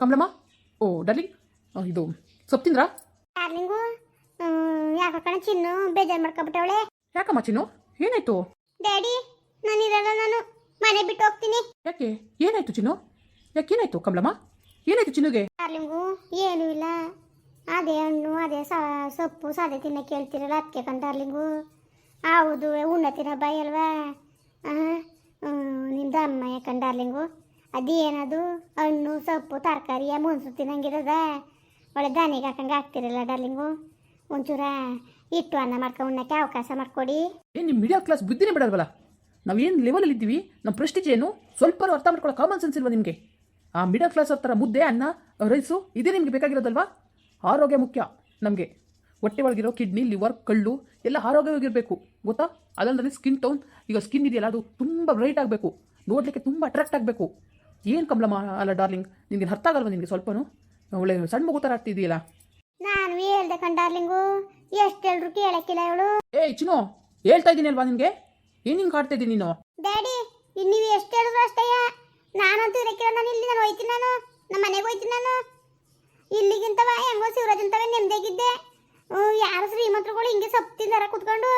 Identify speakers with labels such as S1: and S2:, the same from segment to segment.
S1: ಕಮಲಮ್ಮ? ಓ darling. ಇದು ಸೊಪ್ಪು ತಿಂದ್ರಾ?
S2: Darling ಯಾಕ ಕಣ ಚಿನ್ನು ಬೇಜಾರು ಮಾಡ್ಕೊಬಿಟ್ಟವಳೆ.
S1: ಯಾಕಮ್ಮ ಚಿನ್ನು? ಏನಾಯ್ತು?
S2: ಡ್ಯಾಡಿ ನಾನು ಇರಲ್ಲ ನಾನು. ಮನೆ ಬಿಟ್ಟು ಹೋಗ್ತೀನಿ.
S1: ಯಾಕೆ? ಏನಾಯ್ತು ಚಿನ್ನು? ಯಾಕೆ ಏನಾಯ್ತು ಕಮಲಮ್ಮ? ಏನಾಯ್ತು ಚಿನ್ನುಗೆ?
S2: ಡಾರ್ಲಿಂಗು ಏನೂ ಇಲ್ಲ. ಅದೇ ಹಣ್ಣು ಅದೇ ಸೊಪ್ಪು ಸಾದೆ ತಿನ್ನ ಕೇಳ್ತಿರಲ್ಲ ಅದಕ್ಕೆ ಕಣ್ ಡಾರ್ಲಿಂಗು. ಹೌದು ಉಣ್ಣ ತಿನ್ನ ಬಾಯಲ್ವಾ ಹಾಂ ನಿಮ್ದು ಅಮ್ಮ ಯಾಕಂಡ್ ಡಾರ್ಲಿಂಗು. ಅದೇನದು? ಹಣ್ಣು, ಸೊಪ್ಪು, ತರಕಾರಿ ಮುನ್ಸು ತಿನ್ನಂಗಿರದ ಒಳ್ಳೆ ದಾನಿಗೆ ಹಾಕಂಗೆ ಆಗ್ತಿರಲ್ಲ ಡಾರ್ಲಿಂಗು? ಒಂಚೂರ ಇಟ್ಟು ಅನ್ನ ಮಾಡ್ಕೊಂಡು ಉಣ್ಣಕ್ಕೆ ಅವಕಾಶ ಮಾಡ್ಕೊಡಿ.
S1: ಏನು ನಿಮ್ಮ ಮಿಡಲ್ ಕ್ಲಾಸ್ ಬುದ್ಧಿನೇ ಬಿಡಲ್ವಲ್ಲ? ಏನು ಲೆವೆಲಲ್ಲಿ ಇದ್ದೀವಿ ನಮ್ಮ ಪ್ರೆಸ್ಟೀಜ್ ಏನು ಸ್ವಲ್ಪ ಅರ್ಥ ಮಾಡ್ಕೊಳ್ಳೋ ಕಾಮನ್ ಸೆನ್ಸ್ ಇಲ್ವಾ ನಿಮಗೆ? ಆ ಮಿಡಲ್ ಕ್ಲಾಸ್ ಹತ್ರ ಮುದ್ದೆ, ಅನ್ನ ರೈಸು ಇದೇ ನಿಮಗೆ ಬೇಕಾಗಿರೋದಲ್ವಾ? ಆರೋಗ್ಯ ಮುಖ್ಯ ನಮಗೆ. ಹೊಟ್ಟೆ ಒಳಗಿರೋ ಕಿಡ್ನಿ ಲಿವರ್ ಕಳ್ಳು ಎಲ್ಲ ಆರೋಗ್ಯವಾಗಿರಬೇಕು ಗೊತ್ತಾ? ಅದಲ್ಲದೆ ಸ್ಕಿನ್ ಟೋನ್ ಈಗ ಸ್ಕಿನ್ ಇದೆಯಲ್ಲ, ಅದು ತುಂಬ ಬ್ರೈಟ್ ಆಗಬೇಕು. ನೋಡಲಿಕ್ಕೆ ತುಂಬ ಅಟ್ರಾಕ್ಟ್ ಆಗಬೇಕು. ಏನು ಕಮಲಮ್ಮ ಅಲ್ಲ ಡಾರ್ಲಿಂಗ್? ನಿನಗೆ ಅರ್ಥ ಆಗಲ್ವ ನಿನಗೆ ಸ್ವಲ್ಪನೂ? ಒಳ್ಳೆ ಸಣ್ಣ ಮಗು ಥರ ಆಗ್ತಿದೆಯಲ್ಲ.
S2: ನಾನು ಹೇಳ್ದೆ ಕಣ್ ಡಾರ್ಲಿಂಗು ಎಷ್ಟು ಹೇಳ್ರು ಕೇಳಕ್ಕಿಲ್ಲ ಇವಳು.
S1: ಏ ಚಿನ್ನು ಹೇಳ್ತಾ ಇದ್ದೀನಿ ಅಲ್ವಾ ನಿನಗೆ? ಏನು ಹಿಂಗೆ ಕಾಡ್ತಾ ಇದ್ದೀನಿ ನೀನು?
S2: ಡ್ಯಾಡಿ ಇನ್ನು ನೀವು ಎಷ್ಟು ಹೇಳಿದ್ರು ಅಷ್ಟಯ್ಯ ನಾನಂತೂ ಇರಕ್ಕಿಲ್ಲ ನಾನು ಇಲ್ಲಿ ನಾನು ಹೋಯ್ತೀನಿ ನಾನು. ನಮ್ಮ ಮನೆಗೆ ಹೋಯ್ತೀನಿ ನಾನು. ಇಲ್ಲಿಗಿಂತವ ಹೆಂಗೋ ಶಿವರಾಜಂತವೇ ನೆಮ್ಮದಿಯಾಗಿದ್ದೆ. ಯಾರು ಶ್ರೀಮಂತರುಗಳು ಹಿಂಗೆ ಸೊಪ್ಪು ತಿಂದಾರ ಕುತ್ಕೊಂಡು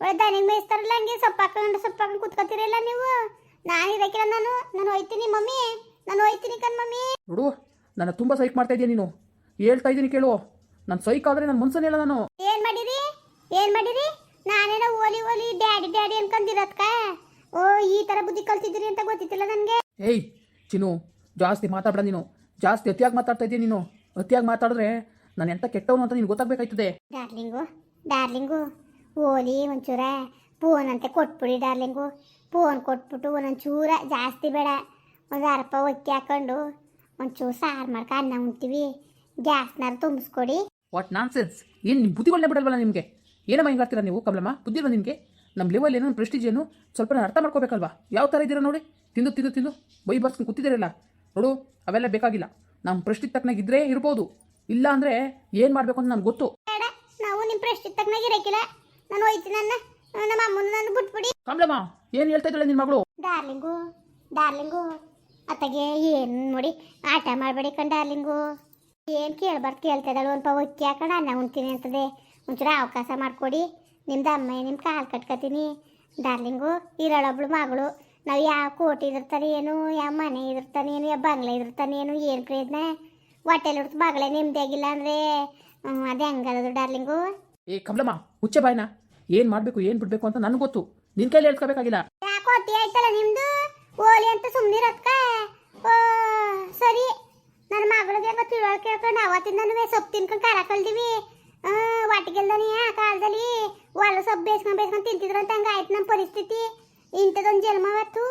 S2: ಒಳ್ಳೆ ದನಿಗೆ ಮೇಯಿಸ್ತಾರಲ್ಲ ಹಂಗೆ ಸೊಪ್ಪು ಹಾಕೊಂಡು ಸೊಪ್ಪು ಹಾಕೊಂಡು ಕುತ್ಕೊತೀರಲ್ಲ ನೀವು? ನಾನು ಇರಕ್ಕಿಲ್ಲ ನಾನು. ನಾನು ಹೋಯ್ತೀನಿ ಮಮ್ಮಿ. ನಾನು ಹೋಯ್ತೀನಿ ಕಣ್ ಮಮ್ಮಿ.
S1: ನೋಡು ನನ್ನ ತುಂಬ ಸೈಕ್ ಮಾಡ್ತಾ ಇದೀಯ ನೀನು. ಹೇಳ್ತಾ ಇದ್ದೀನಿ ಕೇಳು. ನನ್ನ ಸೈಕ್ ಆದರೆ ನನ್ನ ಮನ್ಸನ್ನೆಲ್ಲ ನಾನು.
S2: ಏನು ಮಾಡಿರಿ? ಏನು ಮಾಡಿರಿ? ನಾನೇನೋ ಓಲಿ ಓಲಿ ಡ್ಯಾಡಿ ಡ್ಯಾಡಿ ಅನ್ಕೊಂಡಿರತ್ಕ ಓ ಈ ತರ ಬುದ್ಧಿ ಕಲ್ತಿದ್ದೀರಿ ಅಂತ ಗೊತ್ತಿತ್ತಿಲ್ಲ ನನಗೆ.
S1: ಏಯ್ ಚಿನ್ನು ಜಾಸ್ತಿ ಮಾತಾಡ ನೀನು. ಜಾಸ್ತಿ ಅತಿಯಾಗಿ ಮಾತಾಡ್ತಾ ಇದೀಯ ನೀನು. ಅತಿಯಾಗಿ ಮಾತಾಡಿದ್ರೆ ನಾನು ಎಂತ ಕೆಟ್ಟವನು ಅಂತ ನಿನ್ಗೆ ಗೊತ್ತಾಗಬೇಕಾಯ್ತದೆ.
S2: ಡಾರ್ಲಿಂಗು ಡಾರ್ಲಿಂಗು ಓಲಿ ಒಂಚೂರ ಫೋನ್ ಅಂತ ಕೊಟ್ಬಿಡಿ ಡಾರ್ಲಿಂಗು ಫೋನ್ ಕೊಟ್ಬಿಟ್ಟು ಒಂದೊಂದು ಚೂರ ಜಾಸ್ತಿ ಬೇಡ. ಒಂದು ಅರ್ಪ ಒಕ್ಕಿ ಹಾಕೊಂಡು ಒಂಚೂರು ಸಾರು ಮಾಡ್ಕ ಅನ್ನ ಉಣ್ತೀವಿ. ಗ್ಯಾಸ್ನಾರ ತುಂಬಿಸ್ಕೊಡಿ.
S1: ವಾಟ್ ನಾನ್ ಸೆನ್ಸ್ ಏನು ನಿಮ್ಮ ಬುದ್ಧಿಗಳನ್ನೇ ಬಿಡಲ್ವಲ್ಲ ನಿಮಗೆ? ಏನಮ್ಮ ಹಿಂಗಾಗ್ತೀರಾ ನೀವು ಕಮಲಮ್ಮ? ಬುದ್ಧಿ ಇಲ್ವಾ ನಿಮಗೆ? ನಮ್ಮ ಲೆವೆಲ್ ಏನೋ ಪ್ರೆಸ್ಟೀಜ್ ಏನು ಸ್ವಲ್ಪ ಅರ್ಥ ಮಾಡ್ಕೋಬೇಕಲ್ವಾ? ಯಾವ ಥರ ಇದ್ದೀರಾ ನೋಡಿ? ತಿಂದು ತಿಂದು ತಿಂದು ಬೈ ಬರ್ಸ್ಕೊಂಡು ಕೂತಿದ್ದೀರಲ್ಲ. ನೋಡು ಅವೆಲ್ಲ ಬೇಕಾಗಿಲ್ಲ. ನಮ್ಮ ಪ್ರೆಸ್ಟೀಜ್ ತಕ್ಕನಾಗ ಇದ್ದರೆ ಇರ್ಬೋದು. ಇಲ್ಲ ಅಂದರೆ ಏನು ಮಾಡಬೇಕು ಅಂತ ನನಗೆ ಗೊತ್ತು.
S2: ನಾವು ನಿಮ್ಮ ಪ್ರೆಸ್ಟೀಜ್ ತಕ್ಕನಾಗ ಇರೋಕ್ಕಿಲ್ಲ ನಾನು ಹೋಯ್ತೀನಿ ನನ್ನ ನಮ್ಮ ಅಮ್ಮನ ಬಿಟ್ಬಿಡಿ.
S1: ಕಮಲಮ್ಮ ಏನು ಹೇಳ್ತಾ ಇದ್ದಾಳೆ ನಿನ್ನ ಮಗಳು?
S2: ಡಾರ್ಲಿಂಗು ಡಾರ್ಲಿಂಗು ಅತ್ತಗೆ ಏನು ನೋಡಿ ಆಟ ಮಾಡಬೇಡಿ ಕಣ್ ಡಾರ್ಲಿಂಗು. ಏನು ಕೇಳ್ಬಾರ್ದು ಕೇಳ್ತಾ ಇದ್ದಾಳು ಒಂದು ಪಾವು ಅಕ್ಕಿ ಹಾಕೊಂಡು ಅನ್ನ ಉಣ್ತೀನಿ ಅಂತದೆ. ಒಂಚೂರು ಅವಕಾಶ ಮಾಡಿಕೊಡಿ. ನಿಮ್ದು ಅಮ್ಮ ನಿಮ್ಮ ಕಾಲು ಕಟ್ಕೊತೀನಿ. ಡಾರ್ಲಿಂಗು ಇರೋಳೊಬ್ಳು ಮಗಳು. ನಾವು ಯಾವ ಕೋಟಿ ಇದಿರ್ತಾನೆ ಏನು ಯಾವ ಮನೆ ಇದಿರ್ತಾನೆ ಏನು ಯಾವ ಬಂಗ್ಲೆ ಇದಿರ್ತಾನೆ ಏನು ಏನು ಪ್ರಯತ್ನ ಹೊಟ್ಟೆಲಿ ಹುಡ್ತು ಮಗಳೇ ನೆಮ್ಮದಿಯಾಗಿಲ್ಲ ಅಂದ್ರೆ? ಅದು ಹೆಂಗದು ಡಾರ್ಲಿಂಗು.
S1: ಏ ಕಮಲಮ್ಮ ಹುಚ್ಚೆ ಬಾಯ್ನ. ಏನು ಮಾಡಬೇಕು, ಏನು ಬಿಡಬೇಕು ಅಂತ ನನಗೆ ಗೊತ್ತು. ನಿನ್ ಕೈಲಿ ಹೇಳ್ಕೋಬೇಕಾಗಿಲ್ಲ.
S2: ಯಾಕೋ ನಿಮ್ದು? ಓಲಿ ಅಂತ ಸುಮ್ಮನಿರತ್ಕ ಸರಿ. ನನ್ನ ಮಗಳಿಗೆ ಹೆಂಗ ತಿಳುವಳಿಕೆ ಹೇಳ್ಕೊಂಡು ಅವತ್ತಿಂದ ಸೊಪ್ಪು ತಿನ್ಕೊಂಡು ಖಾರ ಕಳ್ದಿವಿ. ವಾಟಿಗೆಲ್ದನಿ ಆ ಕಾಲದಲ್ಲಿ ಒಳ್ಳೆ ಸೊಪ್ಪು ಬೇಸ್ಕೊಂಡು ಬೇಸ್ಕೊಂಡು ತಿಂತಿದ್ರಂತ ಹಂಗೆ ಆಯ್ತು ನಮ್ಮ ಪರಿಸ್ಥಿತಿ. ಇಂಥದೊಂದು ಜನ್ಮವತ್ತು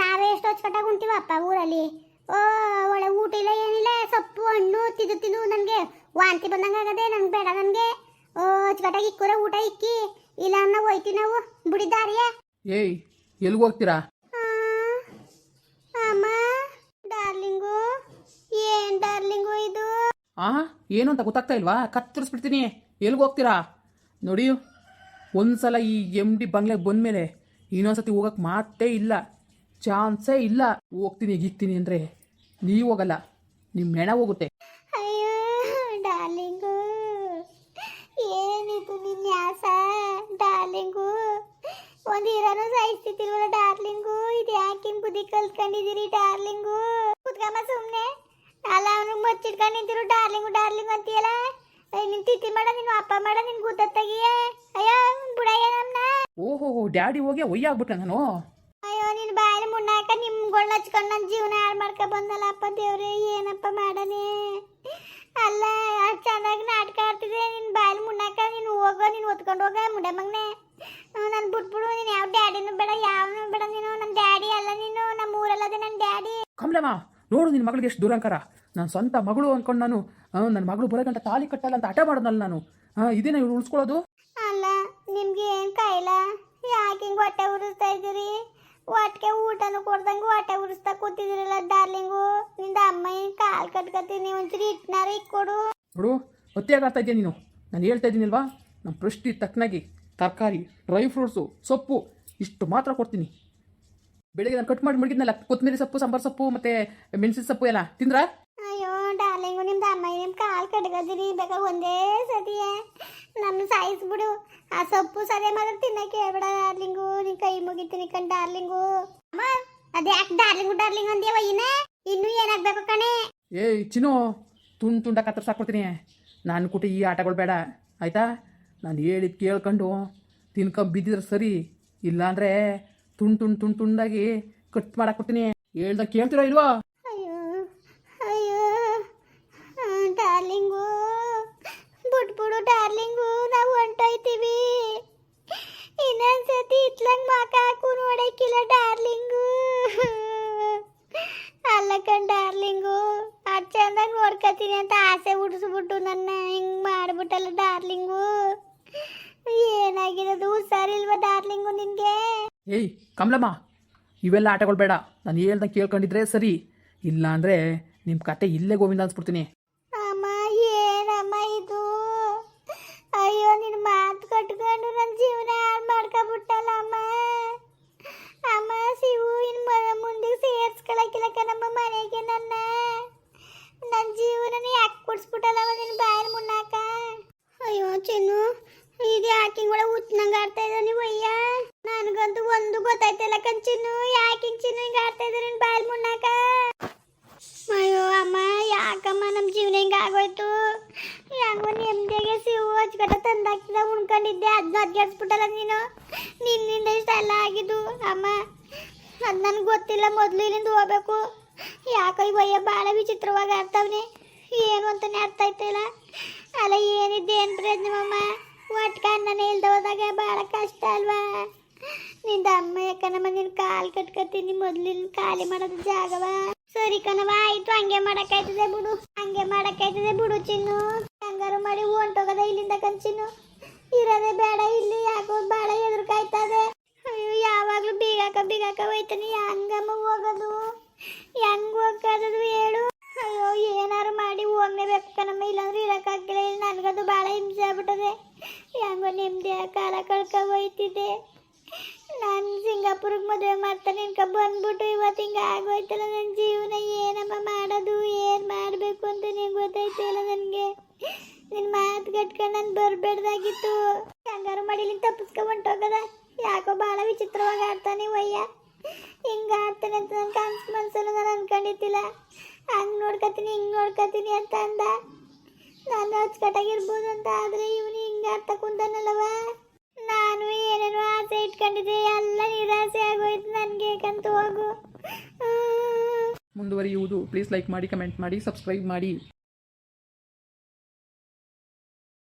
S2: ನಾವೇ ಎಷ್ಟು ಹೊಚ್ಕಟ್ಟಾಗ ಉಂಟಿವಿ ಅಪ್ಪ ಊರಲ್ಲಿ. ಓ ಒಳ್ಳೆ ಊಟ ಇಲ್ಲ, ಏನಿಲ್ಲ, ಸೊಪ್ಪು, ಹಣ್ಣು, ತಿಂದು ತಿಂದು ನನಗೆ ವಾಂತಿ ಬಂದಂಗೆ ಆಗದೆ, ನಂಗೆ ಬೇಡ ನನಗೆ. ಓ ಹೊಚ್ಕಟ್ಟಾಗಿ ಇಕ್ಕೂರ ಊಟ ಇಕ್ಕಿ ಇಲ್ಲ ಅನ್ನ ಹೋಯ್ತಿ ನಾವು. ಬಿಡಿದಾರಿಯ?
S1: ಏಯ್ ಎಲ್ಗೆ ಹೋಗ್ತೀರಾ?
S2: ಅಮ್ಮ ಡಾರ್ಲಿಂಗು ಏನ್ ಡಾರ್ಲಿಂಗು ಇದು?
S1: ಆ ಏನು ಅಂತ ಗೊತ್ತಾಗ್ತಾ ಇಲ್ವಾ? ಕತ್ತರಿಸ್ಬಿಡ್ತೀನಿ. ಎಲ್ಲಿಗೆ ಹೋಗ್ತೀರಾ? ನೋಡಿ ಒಂದ್ಸಲ ಈ ಎಂ ಡಿ ಬಂಗ್ಲೆಗೆ ಬಂದ್ಮೇಲೆ ಇನ್ನೊಂದ್ಸತಿ ಹೋಗಕ್ಕೆ ಮಾತೇ ಇಲ್ಲ. ಚಾನ್ಸೇ ಇಲ್ಲ. ಹೋಗ್ತೀನಿ ಗಿಗ್ತೀನಿ ಅಂದರೆ ನೀವು ಹೋಗಲ್ಲ. ನಿಮ್ಮ ಹೆಣ ಹೋಗುತ್ತೆ
S2: ಅಯ್ಯೋ ಡಾರ್ಲಿಂಗು ಏನಿದು ನಿನ್ನ ಯಾಸ ಡಾರ್ಲಿಂಗು ಒಂದು ಇರೋನು ಸಾಯಿಸ್ತಿಲ್ವಲ್ಲ ಡಾರ್ಲಿಂಗು ಇದು ಯಾಕಿನ್ ಬುದ್ಧಿ ಕಲ್ತ್ಕೊಂಡಿದ್ದೀರಿ ಡಾರ್ಲಿಂಗು? ಕುತ್ಕಮ್ಮ ಸುಮ್ಮನೆ ಅಲ್ಲ ಅವನು ಮುಚ್ಚಿಟ್ಕೊಂಡು ನಿಂತಿರು ಡಾರ್ಲಿಂಗು ಡಾರ್ಲಿಂಗು ಅಂತೀಯಲ್ಲ? ನಿನ್ ತಿಥಿ ಮಾಡ ನಿನ್ನ ಅಪ್ಪ ಮಾಡ ನಿನ್ ಗುದ್ದತ್ತಾಗಿಯ ಅಯ್ಯೋ ಬುಡಯ್ಯ ನಮ್ನ.
S1: ಓಹೋ ಡ್ಯಾಡಿ ಹೋಗಿ ಒಯ್ಯಾಗ್ಬಿಟ್ಟೆ ನಾನು.
S2: ಅಯ್ಯೋ ನಿನ್ ಬಾಯಲ್ಲಿ ಮುಣ್ಣಾಕ ನಿಮ್ಗಳನ್ನ ಹಚ್ಕೊಂಡು ನನ್ನ ಜೀವನ ಹಾಳು ಮಾಡ್ಕೊ ಬಂದಲ್ಲ ಅಪ್ಪ ದೇವ್ರೆ ಏನಪ್ಪ ಮಾಡನೆ ಅಲ್ಲ ಚೆನ್ನಾಗಿ ನಾಟಕ ಆಡ್ತಿದೆ ನಿನ್ ಬಾಯಲ್ಲಿ ಮುಣ್ಣಾಕ ನೀನು ಹೋಗೋ ನೀನು ಒತ್ಕೊಂಡು ಹೋಗ ಮುಂಡೆ ಮಗನೆ ನಾನು ಬಿಟ್ಬಿಡು ನೀನು ಯಾವ ಡ್ಯಾಡಿನೂ ಬೇಡ ಯಾವನು ಬೇಡ ನೀನು ನನ್ನ ಡ್ಯಾಡಿ ಅಲ್ಲ ನೀನು ನಮ್ಮ ಊರಲ್ಲದೆ ನನ್ನ
S1: ನೋಡು ನಿನ್ನ ಮಗಳಿಗೆ ಎಷ್ಟು ದುರಂಕಾರ. ನಾನು ಸ್ವಂತ ಮಗಳು ಅಂದ್ಕೊಂಡು ನಾನು ನನ್ನ ಮಗಳು ಬರೋಗಂಟ ತಾಲಿ ಕಟ್ಟಲ್ಲ ಅಂತ ಹಠ ಮಾಡೋದಲ್ಲ ನಾನು. ಇದೇನ ಇವ್ರು ಉಳಿಸ್ಕೊಳ್ಳೋದು?
S2: ಅಲ್ಲ ನಿಮ್ಗೆ ಏನು ಕಾಯಿಲ್ಲ? ಯಾಕೆ ಹಿಂಗೆ ಹೊಟ್ಟೆ ಉರಿಸ್ತಾ ಇದ್ದೀರಿ? ಒಟ್ಟಿಗೆ ಊಟನೂ ಕೊಡ್ದಂಗೆ ಹೊಟ್ಟೆ ಉರಿಸ್ತಾ ಕೂತಿದ್ದೀರಲ್ಲ ಡಾರ್ಲಿಂಗು. ನಿಂದ ಅಮ್ಮ ಏನು ಕಾಲು ಕಟ್ಕೊತೀನಿ ಒಂಚೂರು ಇಟ್ಟನಾರ ಇಕ್ಕೊಡು
S1: ನೋಡು ಒತ್ತೆ ಆಗ್ತಾ ಇದ್ದೀಯ ನೀನು? ನಾನು ಹೇಳ್ತಾ ಇದ್ದೀನಿಲ್ವಾ? ನಮ್ಮ ಪೃಷ್ಟಿ ತಕ್ಕನಾಗಿ ತರಕಾರಿ ಡ್ರೈ ಫ್ರೂಟ್ಸು ಸೊಪ್ಪು ಇಷ್ಟು ಮಾತ್ರ ಕೊಡ್ತೀನಿ. ಬೆಳಿಗ್ಗೆ ನಾನು ಕಟ್ ಮಾಡಿ ಮಡಗಿದ್ನಲ್ಲ ಕೊತ್ತಂಬರಿ ಸೊಪ್ಪು ಸಾಂಬಾರ್ ಸೊಪ್ಪು ಮತ್ತೆ ಮೆಣಸಿನ ಸೊಪ್ಪು ಎಲ್ಲ ತಿಂದ್ರ?
S2: ಅಯ್ಯೋ ನಿಂದ ಅಮ್ಮ ನಿಮ್ ಕಾಲ್ ಕಟ್ಕೋದಿರಿ ಬೇಕಾ ಒಂದೇ ಸತಿಯೇ ನನ್ನ ಸಾಯಿಸ್ಬಿಡು ಆ ಸೊಪ್ಪು ಸರಿ ಮಾತ್ರ ತಿನ್ನಕ್ಕೆ ಹೇಳ್ಬೇಡ ಡಾರ್ಲಿಂಗು. ನಿನ್ ಕೈ ಮುಗಿತೀನಿ ಕಣ್ ಡಾರ್ಲಿಂಗು. ಅಮ್ಮ ಅದ್ಯಾಕ್ ಡಾರ್ಲಿಂಗು ಡಾರ್ಲಿಂಗ್ ಅಂದ್ಯವ ಇನ್ನ? ಇನ್ನೂ ಏನಾಗ್ಬೇಕು ಕಣೆ?
S1: ಏಯ್ ಚಿನ್ನು ತುಂಡು ತುಂಡ ಕತ್ತರ್ಸಾಕ್ಬಿಡ್ತೀನಿ ನಾನು ಕುಟಿ ಈ ಆಟಗಳು ಬೇಡ. ಆಯ್ತಾ? ನಾನು ಹೇಳಿದ್ ಕೇಳ್ಕೊಂಡು ತಿನ್ಕೊಂಡ್ ಬಿದ್ದಿದ್ರೆ ಸರಿ. ಇಲ್ಲಾಂದರೆ ತುಂಡು ತುಂಡ್ ತುಂಡ್ ತುಂಡಾಗಿ ಕಟ್ ಕೇಳ್ತೀರೋ ಇಲ್ವಾ?
S2: ಅಯ್ಯೋ ಅಯ್ಯೋ ಡಾರ್ಲಿಂಗು ಬಿಟ್ಬಿಡು ಡಾರ್ಲಿಂಗು, ನಾವು ಹೊಂಟೋಯ್ತೀವಿ. ಇನ್ನೊಂದ್ಸತಿ ಇತ್ಲಂಗ್ ಮಕ ಹಾಕು ನೋಡಕ್ಕಿಲ್ಲ ಡಾರ್ಲಿಂಗು. ಅಲ್ಲ ಕಣ್ ಡಾರ್ಲಿಂಗು, ಅದ್ ಚಂದಾಗ ನೋಡ್ಕತೀನಿ ಅಂತ ಆಸೆ ಹುಡ್ಸ್ಬಿಟ್ಟು ನನ್ನ ಹಿಂಗ್ ಮಾಡ್ಬಿಟ್ಟಲ್ಲ ಡಾರ್ಲಿಂಗು. ಏನಾಗಿರೋದು ಹುಷಾರಿಲ್ವಾ ಡಾರ್ಲಿಂಗು ನಿನ್ಗೆ?
S1: ಏಯ್, ಕಮಲಮ್ಮ, ಇವೆಲ್ಲ ಆಟಗಳು ಬೇಡ. ನಾನು ಹೇಳ್ದಂಗೆ ಕೇಳ್ಕೊಂಡಿದ್ರೆ ಸರಿ. ಇಲ್ಲಾಂದರೆ ನಿಮ್ಮ ಕತೆ ಇಲ್ಲೇ ಗೋವಿಂದ ಅನ್ಸ್ಬಿಡ್ತೀನಿ.
S2: ಅಮ್ಮ ಏನಮ್ಮ ಇದು. ಅಯ್ಯೋ ನಿನ್ನ ಮಾತು ಕಟ್ಕೊಂಡು ನನ್ನ ಜೀವನ ಹಾಳು ಮಾಡ್ಕೊಬಿಟ್ಟಲ್ಲ ಅಮ್ಮ. ಅಮ್ಮ, ಶಿವು ಇನ್ನು ಮನ ಮುಂದೆ ಸೇರ್ಸ್ಕೊಳಕಿಲ್ಲ ಕಣಮ್ಮ ಮನೆಗೆ ನನ್ನ. ನನ್ನ ಜೀವನನೇ ಯಾಕೆ ಕೊಡಿಸ್ಬಿಟ್ಟಲ್ಲ ನಿನ್ನ ಬಾಯಲ್ಲಿ ಮುನ್ನಾಕ? ಅಯ್ಯೋ, ಚಿನ್ನು ಇದು ಯಾಕಿಂಗ್ ಒಳ ಹುಚ್ಚನಂಗೆ ಆಡ್ತಾ ಇದ್ದಾನೆ ಅಯ್ಯ. ನನಗಂತೂ ಒಂದು ಗೊತ್ತಾಯ್ತಿಲ್ಲ ಕಂಚಿನು ಯಾಕಿಂಗ್ ಚಿನ್ನ ಹಿಂಗ್ ಆಡ್ತಾ ಇದ್ದ ಬಾಯ್ ಮುನ್ನಾಕ ಅಯ್ಯೋ ಅಮ್ಮ, ಯಾಕಮ್ಮ ನಮ್ಮ ಜೀವನ ಹಿಂಗೆ ಆಗೋಯ್ತು? ಯಾಕೋ ನೆಮ್ಮದಿಗೆ ಸಿವು ಹಚ್ಕಟ ತಂದಾಕಿದ, ಉಣ್ಕೊಂಡಿದ್ದೆ ಅದನ್ನ ಅದ್ಗೆಡ್ಸ್ಬಿಟ್ಟಲ್ಲ ನೀನು? ನಿನ್ನಿಂದ ಇಷ್ಟೆಲ್ಲ ಆಗಿದ್ದು, ಅಮ್ಮ. ಅದು ನನಗೆ ಗೊತ್ತಿಲ್ಲ, ಮೊದಲು ಇಲ್ಲಿಂದ ಹೋಗ್ಬೇಕು. ಯಾಕೋ ಇವಯ್ಯ ವಯ್ಯ ಭಾಳ ವಿಚಿತ್ರವಾಗಿ ಆಡ್ತಾವನೆ. ಏನು ಅಂತಾನೆ ಅರ್ಥ ಆಯ್ತಿಲ್ಲ ಅಲ್ಲ ಏನಿದ್ದೆ ಏನು ಪ್ರಯತ್ನಮ್ಮ ಒಟ್ಕ ಅನ್ನನೇ ಇಲ್ದ ಹೋದಾಗ ಭಾಳ ಕಷ್ಟ ಅಲ್ವಾ ನಿಂದ ಅಮ್ಮ ಯಾಕನಮ್ಮ ನಿನ್ ಕಾಲ್ ಕಟ್ಕತೀನಿ, ಮೊದ್ಲಿನ ಖಾಲಿ ಮಾಡೋದು ಜಾಗವ. ಸರಿ ಕಣವ ಆಯ್ತು, ಹಂಗೆ ಮಾಡಕ್ಕಾಯ್ತದೆ ಬಿಡು. ಹಂಗೆ ಮಾಡಕ್ಕಾಯ್ತದೆ ಬಿಡು ಚಿನ್ನು. ಹಂಗಾರು ಮಾಡಿ ಹೊಂಟೋಗದ ಇಲ್ಲಿಂದ ಕಂಚಿನ್ನು. ಇರೋದೇ ಬೇಡ, ಇಲ್ಲಿ ಯಾಕೋ ಬಾಳ ಎದುರ್ಕಾಯ್ತದೆ ಅಯ್ಯೋ, ಯಾವಾಗ್ಲೂ ಬೀಗಾಕ ಬೀಗಾಕ ಹೋಯ್ತಾನೆ, ಹಂಗಮ್ಮ ಹೋಗೋದು? ಹೆಂಗ್ ಹೋಗೋದು ಹೇಳು? ಅಯ್ಯೋ, ಏನಾರು ಮಾಡಿ ಹೋಗ್ಲೇಬೇಕು ಕಣಮ್ಮ, ಇಲ್ಲಾಂದ್ರೆ ಇರಕ್ಕಾಗಿಲ್ಲ ಇಲ್ಲಿ ನನಗದು ಭಾಳ ಹಿಂಸೆ ಆಗ್ಬಿಟ್ಟದೆ. ಹೆಂಗೋ ನೆಮ್ಮದಿ ಕಾಲ ಕಳ್ಕೊ ಹೋಯ್ತಿದ್ದೆ. ನಾನು ಸಿಂಗಾಪುರಕ್ಕೆ ಮದುವೆ ಮಾಡ್ತಾನೆ. ಇನ್ಕ ಬಂದ್ಬಿಟ್ಟು ಇವತ್ತು ಹಿಂಗೆ ಆಗೋಯ್ತಲ್ಲ ನನ್ನ ಜೀವನ. ಏನಪ್ಪ ಮಾಡೋದು, ಏನು ಮಾಡಬೇಕು ಅಂತ ನಿಂಗೆ ಗೊತ್ತಾಯ್ತಿಲ್ಲ ನನಗೆ. ನಿನ್ನ ಮಾತು ಕಟ್ಕೊಂಡು ನಾನು ಬರಬೇಡ್ದಾಗಿತ್ತು ಹಂಗಾರು ಮಡಿಲಿ ತಪ್ಪಿಸ್ಕೊ ಹೊಂಟೋಗದ ಯಾಕೋ ಭಾಳ ವಿಚಿತ್ರವಾಗಿ ಆಡ್ತಾನೆ ವಯ್ಯ. ಹಿಂಗೆ ಆಡ್ತಾನೆ ಅಂತ ನನ್ನ ಕನ್ಸು ಮನ್ಸಲ್ಲ ನಾನು ಅನ್ಕೊಂಡಿದ್ದಿಲ್ಲ. ಹಂಗೆ ನೋಡ್ಕೊತೀನಿ ಹಿಂಗೆ ನೋಡ್ಕೊತೀನಿ ಅಂತ ಅಂದ. ನಾನು ಅಚ್ಚುಕಟ್ಟಾಗಿರ್ಬೋದು ಅಂತ ಆದರೆ ಇವನು ಹಿಂಗೆ ಆಡ್ತಾ ಕುಂತಾನಲ್ಲವ. ನಾನು ಏನೇನೋ ಎಲ್ಲ ನಿರಾಸೆ ಆಗೋಯ್ತು ನನಗೆ ಯಾಕಂತ ಹೋಗು.
S1: ಮುಂದುವರಿಯುವುದು ಪ್ಲೀಸ್ ಲೈಕ್ ಮಾಡಿ ಕಮೆಂಟ್ ಮಾಡಿ ಸಬ್ಸ್ಕ್ರೈಬ್ ಮಾಡಿ